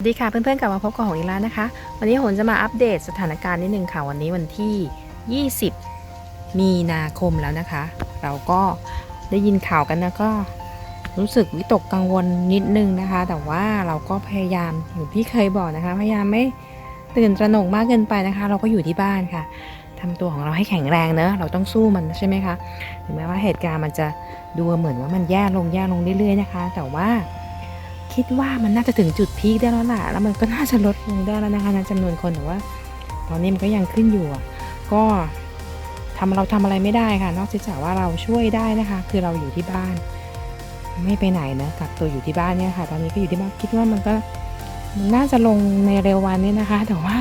สวัสดีค่ะเพื่อนๆกลับมาพบกับหงอีกแล้วนะคะ วันนี้หนจะมาอัปเดตสถานการณ์นิดนึงค่ะ วันนี้วันที่ 20 มีนาคมแล้วนะคะ เราก็ได้ยินข่าวกันนะก็รู้สึกวิตกกังวลนิดนึงนะคะ แต่ว่าเราก็พยายามอย่างที่เคยบอกนะคะ พยายามไม่ตื่นตระหนกมากเกินไปนะคะ เราก็อยู่ที่บ้านค่ะทำตัวของเราให้แข็งแรงเนอะเราต้องสู้มันใช่ไหมคะถึงแม้ว่าเหตุการณ์มันจะดูเหมือนว่ามันแย่ลงแย่ลงเรื่อยๆนะคะ แต่ว่า คิดว่ามันน่าจะถึงจุดพีคได้แล้วล่ะ แล้วมันก็น่าจะลดลงได้แล้วนะคะในจำนวนคนแต่ว่า ตอนนี้มันก็ยังขึ้นอยู่ก็ทำเราทำอะไรไม่ได้ค่ะ นอกจากว่าเราช่วยได้นะคะ คือเราอยู่ที่บ้าน ไม่ไปไหนนะกักตัวอยู่ที่บ้านเนี่ยค่ะ ตอนนี้ก็อยู่ที่บ้านคิดว่ามันก็มันน่าจะลงในเร็ววันนี้นะคะ แต่ว่า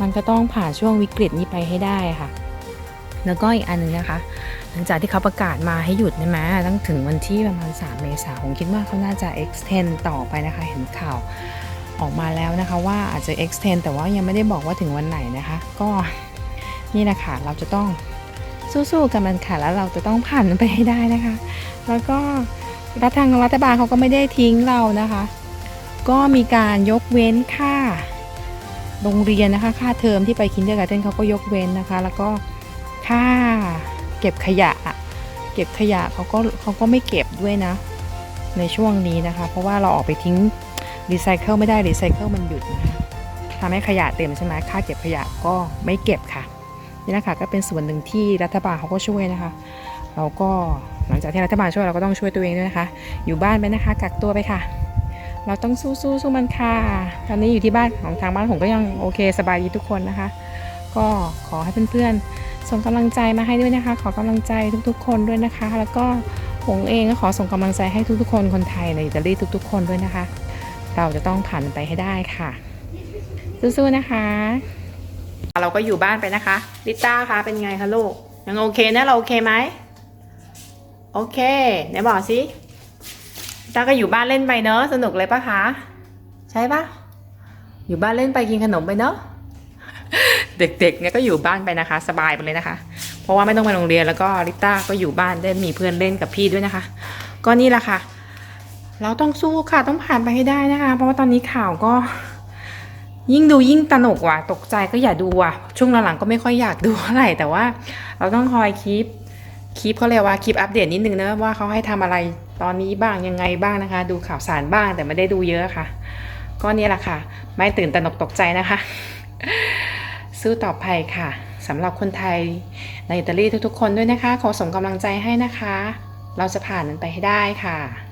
มันก็ต้องผ่านช่วงวิกฤตนี้ไปให้ได้ค่ะ แล้วก็อีกอันหนึงนะคะ หลังจากที่เขาประกาศมาให้หยุดใช่ไหมตั้งถึงวันที่ประมาณ 3 เมษายนผมคิดว่าเขาน่าจะ extend ต่อไปนะคะ เห็นข่าวออกมาแล้วนะคะ ว่าอาจจะ extend แต่ว่ายังไม่ได้บอกว่าถึงวันไหนนะคะ ก็นี่แหละค่ะเราจะต้องสู้ๆกับมันค่ะแล้วเราจะต้องผ่านมันไปให้ได้นะคะ แล้วก็รัฐทางรัฐบาลเขาก็ไม่ได้ทิ้งเรานะคะ ก็มีการยกเว้นค่าโรงเรียนนะคะ ค่าเทอมที่ไปคินเดอร์การ์เทนเขาก็ยกเว้นนะคะ แล้วก็ ค่าเก็บขยะอะเก็บขยะเขาก็เขาก็ไม่เก็บด้วยนะ ในช่วงนี้นะคะ เพราะว่าเราออกไปทิ้งรีไซเคิลไม่ได้รีไซเคิลมันหยุดนะคะทำให้ขยะเต็มใช่ไหมค่าเก็บขยะก็ไม่เก็บค่ะนี่นะคะก็เป็นส่วนหนึ่งที่รัฐบาลเขาก็ช่วยนะคะ เราก็หลังจากที่รัฐบาลช่วยเราก็ต้องช่วยตัวเองด้วยนะคะ อยู่บ้านไปนะคะ กักตัวไปค่ะ เราต้องสู้สู้สู้มันค่ะ ตอนนี้อยู่ที่บ้านของทางบ้านผมก็ยังโอเคสบายดีทุกคนนะคะ ก็ขอให้เพื่อนๆ ส่งกำลังใจมาให้ด้วยนะคะ ขอกำลังใจทุกๆ คนด้วยนะคะ แล้วก็ผมเองก็ขอส่งกำลังใจให้ทุกๆ คนคนไทยในอิตาลีทุกๆ คนด้วยนะคะ เราจะต้องผ่านไปให้ได้ค่ะสู้ๆนะคะ เราก็อยู่บ้านไปนะคะลิต้าคะเป็นไงคะลูกยังโอเคนะเราโอเคไหมโอเคไหนบอกสิลิต้าก็อยู่บ้านเล่นไปเนอะสนุกเลยปะคะ ใช่ปะอยู่บ้านเล่นไปกินขนมไปเนอะ เด็กๆเนี่ยก็อยู่บ้านไปนะคะ สบายไปเลยนะคะ เพราะว่าไม่ต้องไปโรงเรียนแล้วก็ลิต้าก็อยู่บ้านได้มีเพื่อนเล่นกับพี่ด้วยนะคะ ก็นี่แหละค่ะ เราต้องสู้ค่ะต้องผ่านไปให้ได้นะคะ เพราะว่าตอนนี้ข่าวก็ ยิ่งดูยิ่งตนกว่ะตกใจก็อย่าดูว่ะช่วงหลังๆก็ไม่ค่อยอยากดูเท่าไหร่แต่ว่า เราต้องคอยคีปคีปเขาเรียกว่าคีปอัปเดตนิดนึงนะว่าเขาให้ทำอะไรตอนนี้บ้างยังไงบ้างนะคะ ดูข่าวสารบ้างแต่ไม่ได้ดูเยอะค่ะ ก็นี่แหละค่ะ ไม่ตื่นตระหนกตกใจนะคะ สู้ต่อไปค่ะสำหรับคนไทยในอิตาลีทุกๆ คนด้วยนะคะ ขอส่งกำลังใจให้นะคะ เราจะผ่านมันไปให้ได้ค่ะ